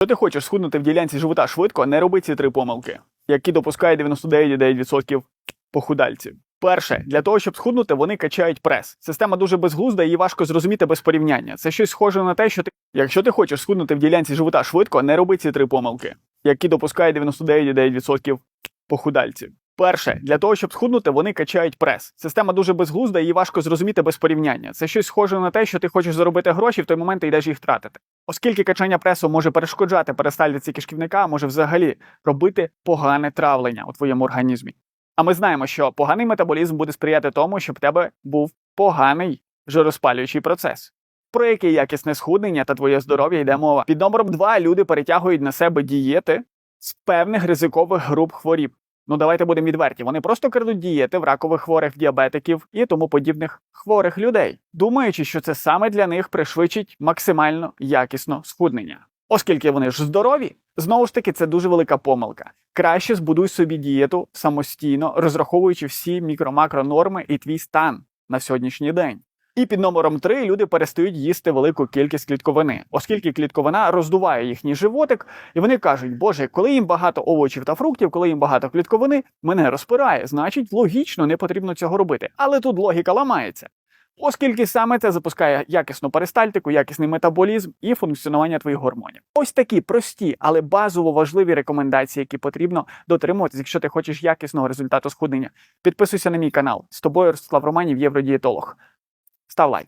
Якщо ти хочеш схуднути в ділянці живота швидко, не роби ці три помилки, які допускає 99,9% похудальців. Перше, для того, щоб схуднути, вони качають прес. Система дуже безглузда, її важко зрозуміти без порівняння. Це щось схоже на те, що ти, якщо ти хочеш схуднути в ділянці живота швидко, не роби ці три помилки, які допускає 99,9% похудальців. Перше, для того, щоб схуднути, вони качають прес. Система дуже безглузда, її важко зрозуміти без порівняння. Це щось схоже на те, що ти хочеш заробити гроші, в той момент ти йдеш їх втратити. Оскільки качання пресу може перешкоджати перистальтиці кишківника, може взагалі робити погане травлення у твоєму організмі. А ми знаємо, що поганий метаболізм буде сприяти тому, щоб в тебе був поганий жироспалюючий процес. Про яке якісне схуднення та твоє здоров'я йде мова. Під номером 2 люди перетягують на себе дієти з певних ризикових груп хворіб. Ну давайте будемо відверті. Вони просто крадуть дієти в ракових хворих, діабетиків і тому подібних хворих людей, думаючи, що це саме для них пришвидшить максимально якісно схуднення. Оскільки вони ж здорові, знову ж таки, це дуже велика помилка. Краще збудуй собі дієту самостійно, розраховуючи всі мікро-макро норми і твій стан на сьогоднішній день. І під номером 3 люди перестають їсти велику кількість клітковини, оскільки клітковина роздуває їхній животик, і вони кажуть, Боже, коли їм багато овочів та фруктів, коли їм багато клітковини, мене розпирає, значить, логічно не потрібно цього робити. Але тут логіка ламається. Оскільки саме це запускає якісну перистальтику, якісний метаболізм і функціонування твоїх гормонів. Ось такі прості, але базово важливі рекомендації, які потрібно дотримуватись, якщо ти хочеш якісного результату схуднення. Підписуйся на мій канал. З тобою Ростислав Романів, євродієтолог. Став лайк.